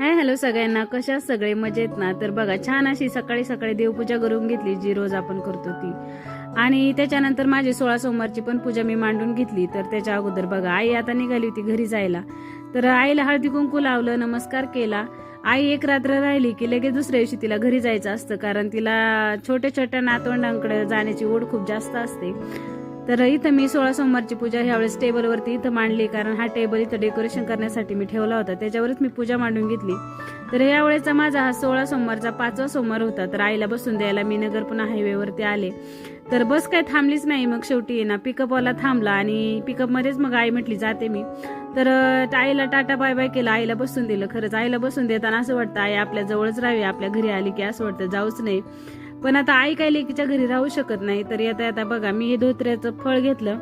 Hi hello सगळ्यांना. कशा सगळे मजेत ना? तर बघा छान अशी सकाळी सकाळी देवपूजा करून घेतली जी रोज आपण करतो ती. आणि त्याच्यानंतर माझी सोळा सोमवारची पण पूजा मी मांडून घेतली. तर त्याच्या अगोदर बघा आई आता निघाली होती घरी जायला. तर आईला हळदी कुंकू लावलं नमस्कार केला. आई एक रात्र राहिली की लगेच दुसऱ्या दिवशी तिला घरी जायचं असतं कारण तिला छोट्या छोट्या नातवंडांकडे जाण्याची ओढ खूप जास्त असते. तर इथं मी सोळा सोमवारची पूजा ह्यावेळेस टेबलवरती इथं मांडली कारण हा टेबल इथं डेकोरेशन करण्यासाठी मी ठेवला होता. त्याच्यावरच मी पूजा मांडून घेतली. तर यावेळेचा माझा हा सोळा सोमवारचा पाचवा सोमवार होता तर आईला बसून द्यायला मी नगर पुन्हा हायवेवरती आले. तर बस काय थांबलीच नाही मग शेवटी ना पिकअपवाला थांबला आणि पिकअपमध्येच मग आई म्हटली जाते मी. तर आईला टाटा बाय बाय केला आईला बसून दिलं. खरंच आईला बसून देताना असं वाटतं आई आपल्या जवळच राहावी आपल्या घरी आली की असं वाटतं जाऊच नाही. पण आता आई काही लेकीच्या घरी राहू शकत नाही तर येता येता बघा मी हे धोत्र्याचं फळ घेतलं.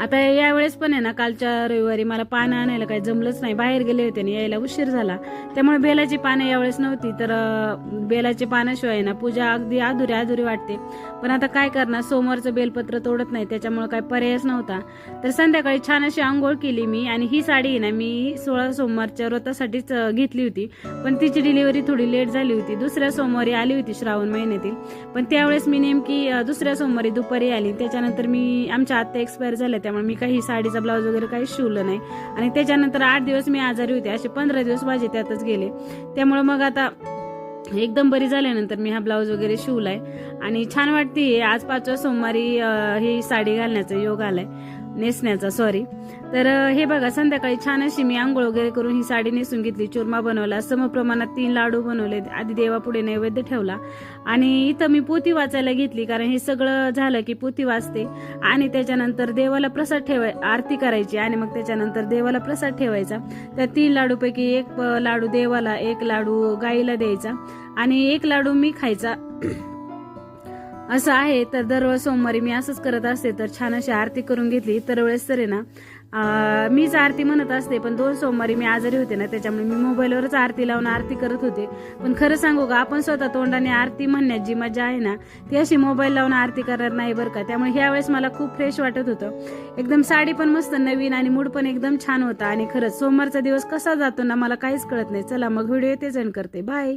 आता यावेळेस पण आहे ना कालच्या रविवारी मला पानं आणायला काही जमलंच नाही. बाहेर गेले होते आणि यायला उशीर झाला. त्यामुळे बेलाची पानं यावेळेस नव्हती तर बेलाची बेलाची पानाशिवाय ना पूजा अगदी अधुरी अधुरी वाटते. पण आता काय करणार सोमवारचं बेलपत्र तोडत नाही त्याच्यामुळे काही पर्यायच नव्हता. तर संध्याकाळी छान अशी आंघोळ केली मी आणि ही साडी आहे ना मी सोळा सोमवारच्या व्रतासाठीच घेतली होती. पण तिची डिलिव्हरी थोडी लेट झाली होती. दुसऱ्या सोमवारी आली होती श्रावण महिन्यातील. पण त्यावेळेस मी नेमकी दुसऱ्या सोमवारी दुपारी आली. त्याच्यानंतर मी आमच्या आत्या एक्सपायर झाल्या त्यामुळे मी काही साडीचा ब्लाऊज वगैरे काही शिवलं नाही. आणि त्याच्यानंतर आठ दिवस मी आजारी होते. असे पंधरा दिवस माझे त्यातच गेले. त्यामुळे मग आता एकदम बरी झाल्यानंतर मी हा ब्लाऊज वगैरे शिवलाय. आणि छान वाटते आज पाचव्या सोमवारी ही साडी घालण्याचा योग आलाय. नेसण्याचा सॉरी तर हे बघा संध्याकाळी छान अशी मी आंघोळ वगैरे करून ही साडी नेसून घेतली चुरमा बनवला समप्रमाणात तीन लाडू बनवले आधी देवापुढे नैवेद्य ठेवला. आणि इथं मी पोती वाचायला घेतली कारण हे सगळं झालं की पोती वाचते. आणि त्याच्यानंतर देवाला प्रसाद ठेवाय आरती करायची आणि मग त्याच्यानंतर देवाला प्रसाद ठेवायचा. त्या तीन लाडूपैकी एक लाडू देवाला एक लाडू गाईला द्यायचा. आणि एक लाडू मी खायचा. असं आहे तर दररोज सोमवारी मी असंच करत असते तर छान अशी आरती करून घेतली. तर वेळेस तर आहे ना मीच आरती म्हणत असते पण दोन सोमवारी मी आजारी होते ना त्याच्यामुळे मी मोबाईलवरच आरती लावून आरती करत होते. पण खरं सांगू का आपण स्वतः तोंडाने आरती म्हणण्यात जी मजा आहे ना ती अशी मोबाईल लावून आरती करणार नाही बरं का. त्यामुळे ह्या वेळेस मला खूप फ्रेश वाटत होतं. एकदम साडी पण मस्त नवीन आणि मूड पण एकदम छान होता. आणि खरंच सोमवारचा दिवस कसा जातो ना मला काहीच कळत नाही. चला मग व्हिडिओ येतेच एंड करते. बाय